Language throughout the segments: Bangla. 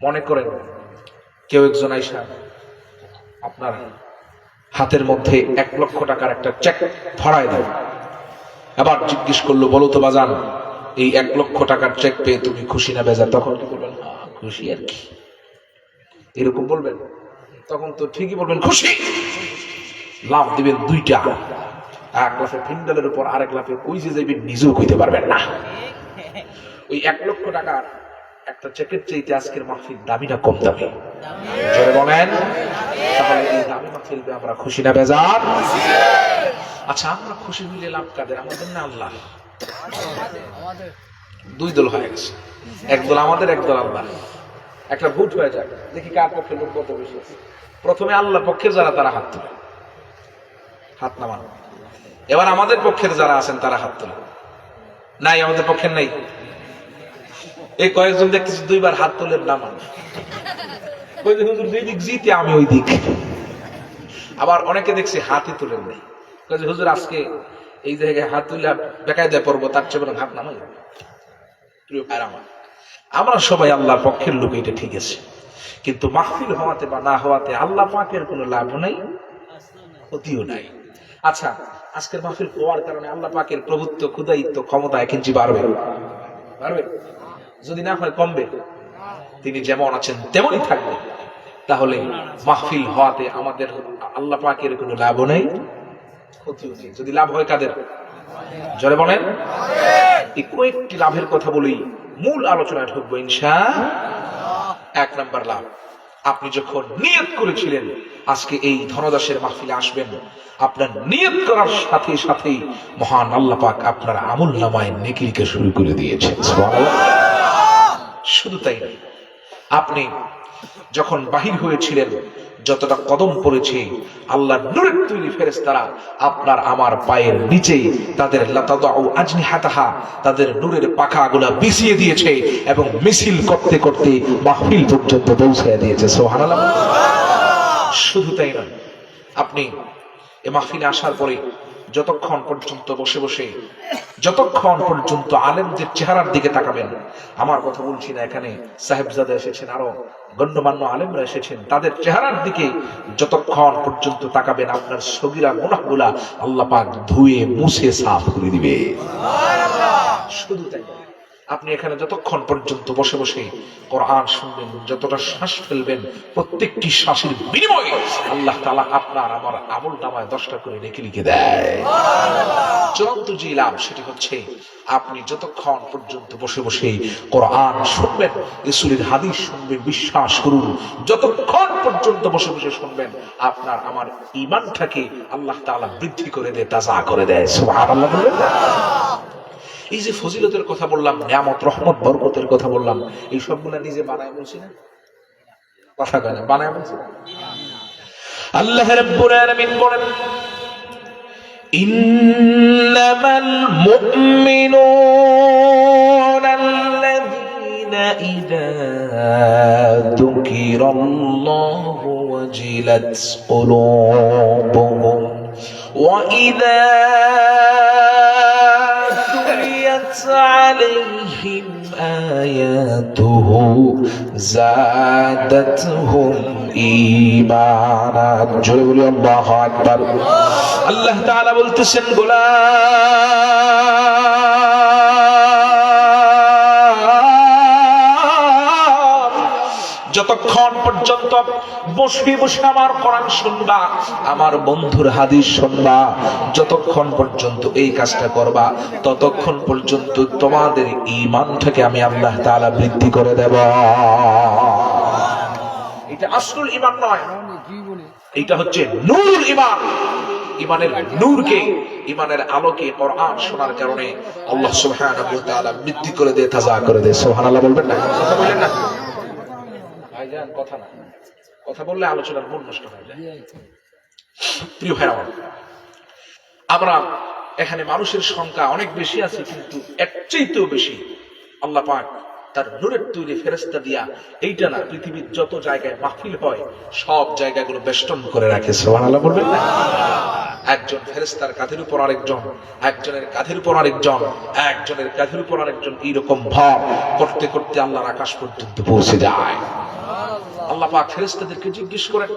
মনে করেন কেউ একজন আইসা আপনার হাতের মধ্যে এক লক্ষ টাকার একটা চেক ধরায় দেয়। আবার জিজ্ঞেস করল বলো তো বাজান এই এক লক্ষ টাকার চেক পেয়ে তুমি খুশি না বেজা তখন কি বলবেন "আহ, খুশি আর কি? এরকম বলবেন তখন তো ঠিকই বলবেন খুশি? লাভ দিবেন দুইটা। এক লাফে ফিন্ডালের উপর আরেক লাফে কই যে যাইবেন নিজেও কইতে পারবেন না। ওই এক লক্ষ টাকার একটা চেকের চাইতে আজকের মাহফিল, দামিটা কম দামি। জোরে বলেন, তাহলে এই দামি মাহফিল আমরা খুশি না বেজার? আচ্ছা আমরা খুশি হইলে লাভ কাদের? আমাদের না আল্লাহ? দুই দল হয়ে গেছে। একদল আমাদের একদল আল্লাহ একটা ভোট হয়ে যাক, দেখি কার পক্ষে লোক কত বেশি আছে। প্রথমে আল্লাহ পক্ষে যারা, তারা হাত তোলে। হাত নামান। এবার আমাদের পক্ষের যারা আছেন, তারা হাত তোলে। নাই, আমাদের পক্ষের নাই। এই কয়েকজন দেখতেছি দুইবার হাত তোলেন হুজুর যেই দিক জিতে আমি ওই দিক। আবার অনেকে দেখছি হাতই তুলেন নেই। হুজুর, আজকে এই জায়গায় হাত তুলে বেকায় দেয় পড়ব, তার চেয়ে বরং হাত নামাই। প্রিয় আমার, আমরা সবাই আল্লাহর পক্ষের লোক, এটা ঠিক আছে। কিন্তু মাহফিল হওয়াতে বা না হওয়াতে আল্লাহ পাকের কোনো লাভ নাই, ক্ষতিও নাই। আচ্ছা আজকের মাহফিল হওয়ার কারণে আল্লাহ পাকের প্রভুত্ব ক্ষুদায়িত্ব ক্ষমতা এক ইঞ্চি বাড়বে। বাড়বে? যদি না হয় কমবে। তিনি যেমন আছেন, তেমনই থাকবে। তাহলে মাহফিল হওয়াতে আমাদের আল্লাহ পাকের কোনো লাভও নেই, ক্ষতিও নেই। যদি লাভ হয় কাদের? জলে বলেন। এই কয়েকটি লাভের কথা বলেই মূল আলোচনায় ঢুকবো ইনশা এক নাম্বার লাভ, আপনি যখন নিয়ত করেছিলেন, আজকে এই ধনদাসের মাহফিলে আসবেন, আপনার নিয়ত করার সাথে সাথেই মহান আল্লাহ পাক আপনার আমল নামায় নেকিরিকে শুরু করে দিয়েছেন। শুধু তাই নয়। আপনি যখন বাহির হয়েছিলেন যতটা কদম পড়েছে আল্লাহ নূরের তৈরি ফেরেস তারা আপনার আমার পায়ের নিচে তাদের লাতাদাউ আজনিহাতাহা তাদের নূরের পাখাগুলা বিছিয়ে দিয়েছে এবং মিছিল করতে করতে মাহফিল পর্যন্ত পৌঁছে দিয়েছে। সুবহানাল্লাহ। শুধু তাই নয় আপনি এ মাহফিলে আসার পরে যতক্ষণ পর্যন্ত বসে বসে যতক্ষণ পর্যন্ত আলেমদের চেহারার দিকে তাকাবেন আমার কথা বলছি না এখানে সাহেবজাদা এসেছেন আরও গণ্যমান্য আলেমরা এসেছেন তাদের চেহারার দিকে যতক্ষণ পর্যন্ত তাকাবেন আপনার সগিরা গুনাহগুলা আল্লাহ পাক ধুয়ে মুছে সাফ করে দিবে। শুধু তাই। আপনি এখানে যতক্ষণ পর্যন্ত বসে বসে কোরআন শুনবেন, যতটা শ্বাস ফেলবেন, প্রত্যেকটি শ্বাসের বিনিময়ে আল্লাহ তালা আপনার আমার আমল নামায় দশটা করে রেখে লিখে দেয় চূড়ান্ত যে লাভ, সেটি হচ্ছে আপনি যতক্ষণ পর্যন্ত বসে বসে কোরআন শুনবেন, রসুলের হাদিস শুনবেন, বিশ্বাস করুন, যতক্ষণ পর্যন্ত বসে বসে শুনবেন, আপনার আমার ইমানটাকে আল্লাহ তাআলা বৃদ্ধি করে দেয়, তাজা করে দেয় সুবহানাল্লাহ বলবেন? এই যে ফজিলতের কথা বললাম, নিয়ামত, রহমত, বরকতের কথা বললাম, এই সবগুলা নিজে বানায় বলছি না? কথা কয় না, বানায় বলছি আল্লাহ রাব্বুল বলেন تليت عليهم آياته زادتهم إيمانا جل بولي الله أكبر আল্লাহ তাআলা বলতেছেন গোলাম যতক্ষণ পর্যন্ত বসে বসে আমার কোরআন শুনবা, আমার বন্ধুর হাদিস শুনবা, যতক্ষণ পর্যন্ত এই কাজটা করবা, ততক্ষণ পর্যন্ত তোমাদের ইমানটাকে আমি আল্লাহ তাআলা বৃদ্ধি করে দেব। এটা আসল ইমান নয়। এটা হচ্ছে নূর ইমান ইমানের নূরকে ইমানের আলোকে কোরআন শোনার কারণে আল্লাহ সুবহানাহু ওয়া তাআলা বৃদ্ধি করে দেয়, তাজা করে দেয়। সুবহানাল্লাহ বলবেন না কথা বলেন না? ভাইজান, কথা না। কথা বললে আলোচনার মন নষ্ট হয়ে যায়। প্রিয় ভাই আমরা এখানে মানুষের সংখ্যা অনেক বেশি আছে, কিন্তু এর চাইতেও বেশি আল্লাহ পাক তার নূরের তৈরি ফেরেস্তা দিয়া এইটা না, পৃথিবীর যত জায়গায় মাহফিল হয়, সব জায়গাগুলো বেষ্টন করে রাখে। সুবহানাল্লাহ বলবেন না? একজন ফেরেস্তার কাঁধের উপর আরেকজন, একজনের কাঁধের উপর আরেকজন, একজনের কাঁধের উপর আরেকজন, এইরকম ভাব করতে করতে আল্লাহর আকাশ পর্যন্ত পৌঁছে যায়। আল্লাহ পাক ফেরেস্তাদেরকে জিজ্ঞেস করেন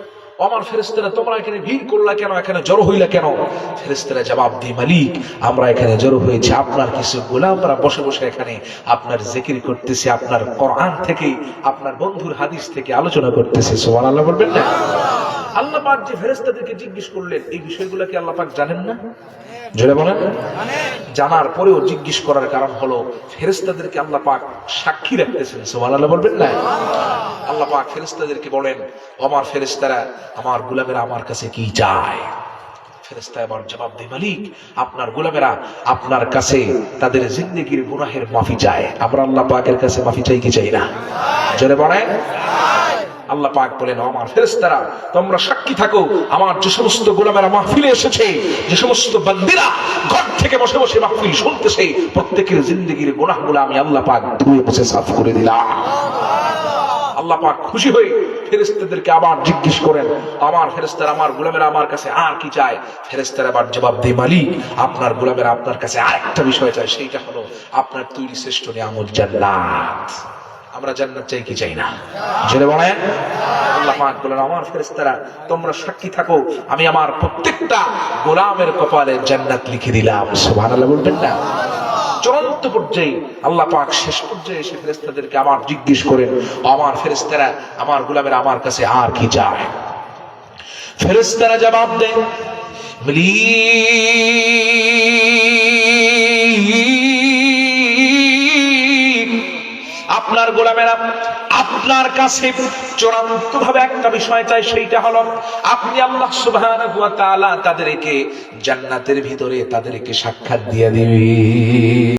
আমার ফেরেস্তারা তোমরা এখানে ভিড় করলা কেন? এখানে জড়ো হইলা কেন? ফেরেস্তারা জবাব দি মালিক, আমরা এখানে জড়ো হয়েছি। আপনার কিছু গোলামরা বসে বসে এখানে আপনার জিকির করতেছে, আপনার কোরআন থেকে, আপনার বন্ধুর হাদিস থেকে আলোচনা করতেছে। সোমান আল্লাহ বলবেন না? আল্লাহ পাক যে ফেরেস্তাদেরকে জিজ্ঞেস করলেন, এই বিষয়গুলো কি আল্লাহ পাক জানেন না? জোরে বলেন? জানার পরেও জিজ্ঞেস করার কারণ হলো ফেরেস্তাদেরকে আল্লাহ পাক সাক্ষী রাখতেছেন সোমান আল্লাহ বলবেন না? আল্লাহ পাক ফেরেস্তাদেরকে বলেন, আমার ফেরেস্তারা আমার গুলামেরা আমার কাছে কি চায়? জবাব মালিক, আপনার গোলামেরা আপনার কাছে তাদের জিন্দগির গুনাহের মাফি চায়। আমরা আল্লাহ পাকের কাছে মাফি চাই কি চাই না? জোরে বলেন। আল্লাহ পাক বলেন আমার ফেরেস্তারা তোমরা সাক্ষী থাকো, আমার যে সমস্ত গোলামেরা মাহফিলে এসেছে, যে সমস্ত বান্দিরা ঘর থেকে বসে বসে মাহফিল শুনতেছে, প্রত্যেকের জিন্দগির গুনাহগুলো আমি আল্লাহ পাক ধুয়ে মুছে সাফ করে দিলাম। আল্লাহ পাক খুশি হয়ে ফেরেস্তাদেরকে আবার জিজ্ঞেস করেন, আমার ফেরেস্তারা আমার গোলামেরা আমার কাছে আর কি চায়? ফেরেস্তারা আবার জবাব দেয়, মালিক, আপনার গোলামেরা আপনার কাছে আরেকটা বিষয় চায়, সেইটা হলো আপনার তৈরি শ্রেষ্ঠ নিয়ামত জান্নাত। আমরা জান্নাত চাই কি চাই না? জেনে বলেন। আল্লাহ পাক বলেন, আমার ফেরেস্তারা তোমরা সাক্ষী থাকো, আমি আমার প্রত্যেকটা গোলামের কপালে জান্নাত লিখে দিলাম। সুবহানাল্লাহ বলবেন না? চূড়ান্ত পর্যায়ে আল্লাহ পাক শেষ পর্যায়ে এসে আবার জিজ্ঞেস করেন, আমার ফেরেস্তারা আমার গোলামের আমার কাছে আর কি চায়? ফেরেস্তারা জবাব দেন আপনার গোলামেরা আপনার কাছে চূড়ান্ত ভাবে একটা বিষয় চাই, সেইটা হলো আপনি আল্লাহ তাআলা তাদেরকে জান্নাতের ভিতরে তাদেরকে সাক্ষাৎ দিয়ে দিবেন